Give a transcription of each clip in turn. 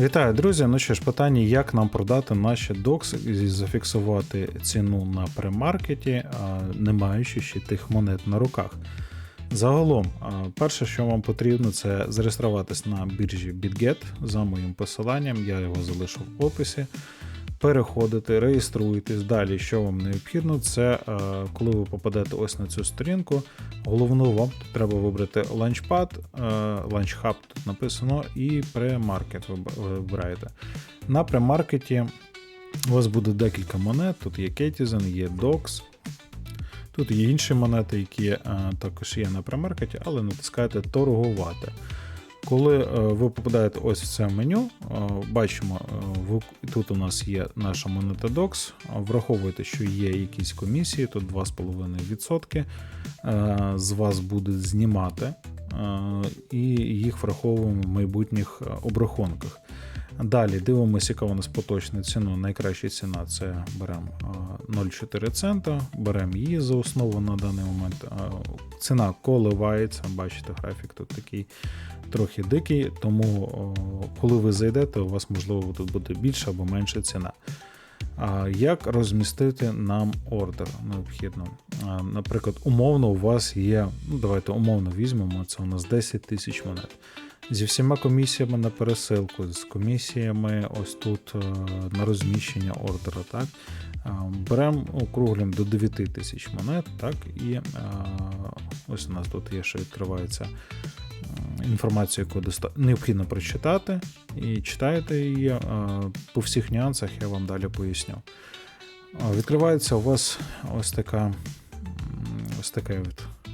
Вітаю, друзі. Ну що ж, питання, як нам продати наші докс і зафіксувати ціну на премаркеті, не маючи ще тих монет на руках. Загалом, перше, що вам потрібно, це зареєструватись на біржі BitGet за моїм посиланням, я його залишу в описі. Переходите, реєструєтесь. Далі, що вам необхідно, це е, коли ви попадете ось на цю сторінку, головну вам треба вибрати Launchpad, е, Launch тут написано, і премаркет ви вибираєте. На премаркеті у вас буде декілька монет. Тут є Ketizen, є DOX. Тут є інші монети, які е, також є на премаркеті, але натискаєте торгувати. Коли е, ви попадаєте ось в це меню, е, бачимо, е, тут у нас є наша монета DOX. Враховуйте, що є якісь комісії, тут 2,5% з вас будуть знімати, і їх враховуємо в майбутніх обрахунках. Далі дивимося, яка у нас поточна ціна. Найкраща ціна це беремо 0,4 цента, беремо її за основу на даний момент. Ціна коливається, бачите, графік тут такий трохи дикий, тому коли ви зайдете, у вас можливо тут буде більша або менша ціна. Як розмістити нам ордер необхідно? Наприклад, умовно, у вас є, ну давайте умовно візьмемо, це у нас 10 тисяч монет. Зі всіма комісіями на пересилку, з комісіями ось тут на розміщення ордера. так? Беремо округлим до 9 тисяч монет, так, і ось у нас тут є, що відкривається інформацію, яку необхідно прочитати, і читаєте її по всіх нюансах, я вам далі поясню. Відкривається у вас ось така ось таке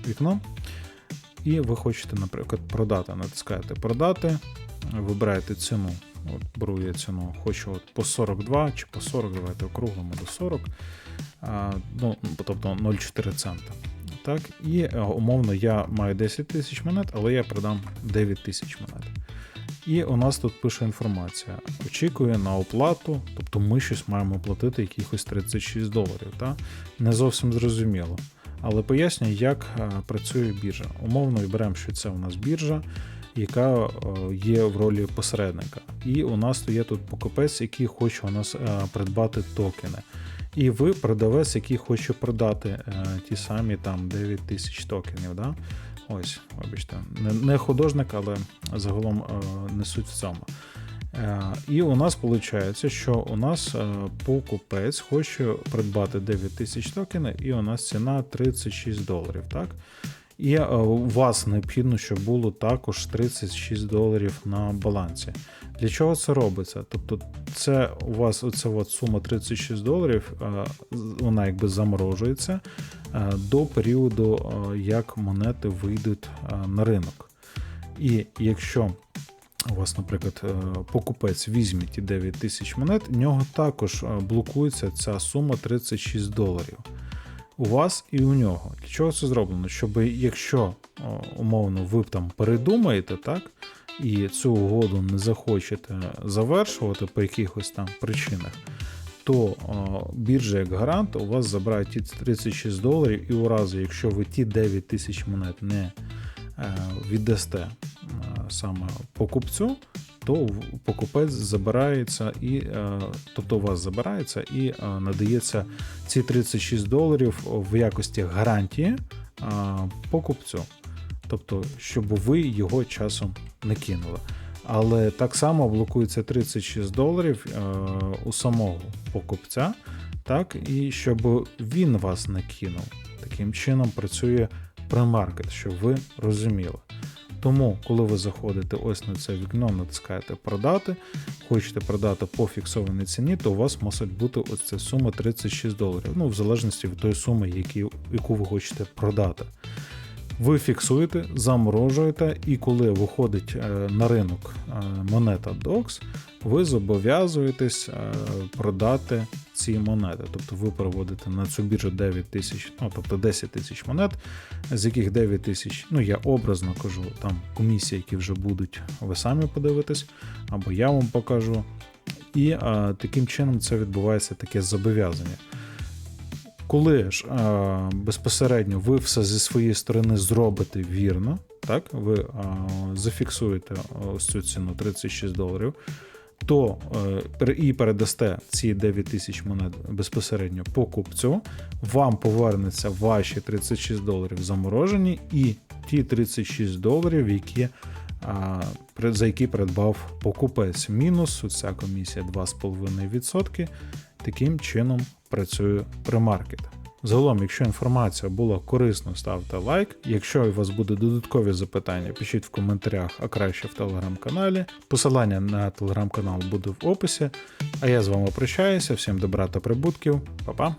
вікно. І ви хочете, наприклад, продати. Натискаєте продати, вибираєте ціну. От Беру я ціну, хочу от по 42 чи по 40, давайте округлимо до 40, а, ну, тобто 0,4 цента. Так, І е, умовно я маю 10 тисяч монет, але я продам 9 тисяч монет. І у нас тут пише інформація: очікує на оплату, тобто ми щось маємо платити якихось 36 доларів. Та? Не зовсім зрозуміло. Але пояснюю, як е, працює біржа. Умовно беремо, що це у нас біржа, яка е, є в ролі посередника. І у нас є тут покупець, який хоче у нас придбати токени. І ви продавець, який хоче продати е, ті самі там 9 тисяч токенів. Да? Ось, вибачте, не, художник, але загалом е, не суть в цьому. Е, і у нас виходить, що у нас е, покупець хоче придбати 9 тисяч токенів, і у нас ціна 36 доларів. так? І е, у вас необхідно, щоб було також 36 доларів на балансі. Для чого це робиться? Тобто, це у вас оця от сума 36 доларів, вона якби заморожується до періоду, як монети вийдуть на ринок. І якщо у вас, наприклад, покупець візьме ті 9 тисяч монет, в нього також блокується ця сума 36 доларів у вас і у нього. Для чого це зроблено? Щоб якщо умовно ви там передумаєте, так, і цю угоду не захочете завершувати по якихось там причинах, то біржа як гарант у вас забирає ті 36 доларів, і у разі, якщо ви ті 9 тисяч монет не е, віддасте саме покупцю, то покупець забирається і е, тобто у вас забирається і е, надається ці 36 доларів в якості гарантії е, покупцю. Тобто, щоб ви його часом не кинули. Але так само блокується 36 доларів у самого покупця, так, і щоб він вас не кинув. Таким чином працює премаркет, щоб ви розуміли. Тому, коли ви заходите ось на це вікно, натискаєте продати, хочете продати по фіксованій ціні, то у вас мусить бути ось ця сума 36 доларів. Ну, в залежності від тої суми, яку ви хочете продати. Ви фіксуєте, заморожуєте, і коли виходить е, на ринок е, монета DOX, ви зобов'язуєтесь е, продати ці монети. Тобто ви проводите на цю біржу 9 тисяч, ну тобто 10 тисяч монет, з яких 9 тисяч, ну я образно кажу, там комісії, які вже будуть, ви самі подивитесь, або я вам покажу. І таким чином це відбувається таке зобов'язання. Коли ж а, безпосередньо ви все зі своєї сторони зробите вірно, так, ви а, зафіксуєте ось цю ціну 36 доларів, то е, і передасте ці 9 тисяч монет безпосередньо покупцю, вам повернеться ваші 36 доларів заморожені і ті 36 доларів, які, а, за які придбав покупець. Мінус ця комісія 2,5%. Таким чином працює ремаркет. Загалом, якщо інформація була корисна, ставте лайк. Якщо у вас будуть додаткові запитання, пишіть в коментарях, а краще в телеграм-каналі. Посилання на телеграм-канал буде в описі. А я з вами прощаюся. Всім добра та прибутків. Па-па!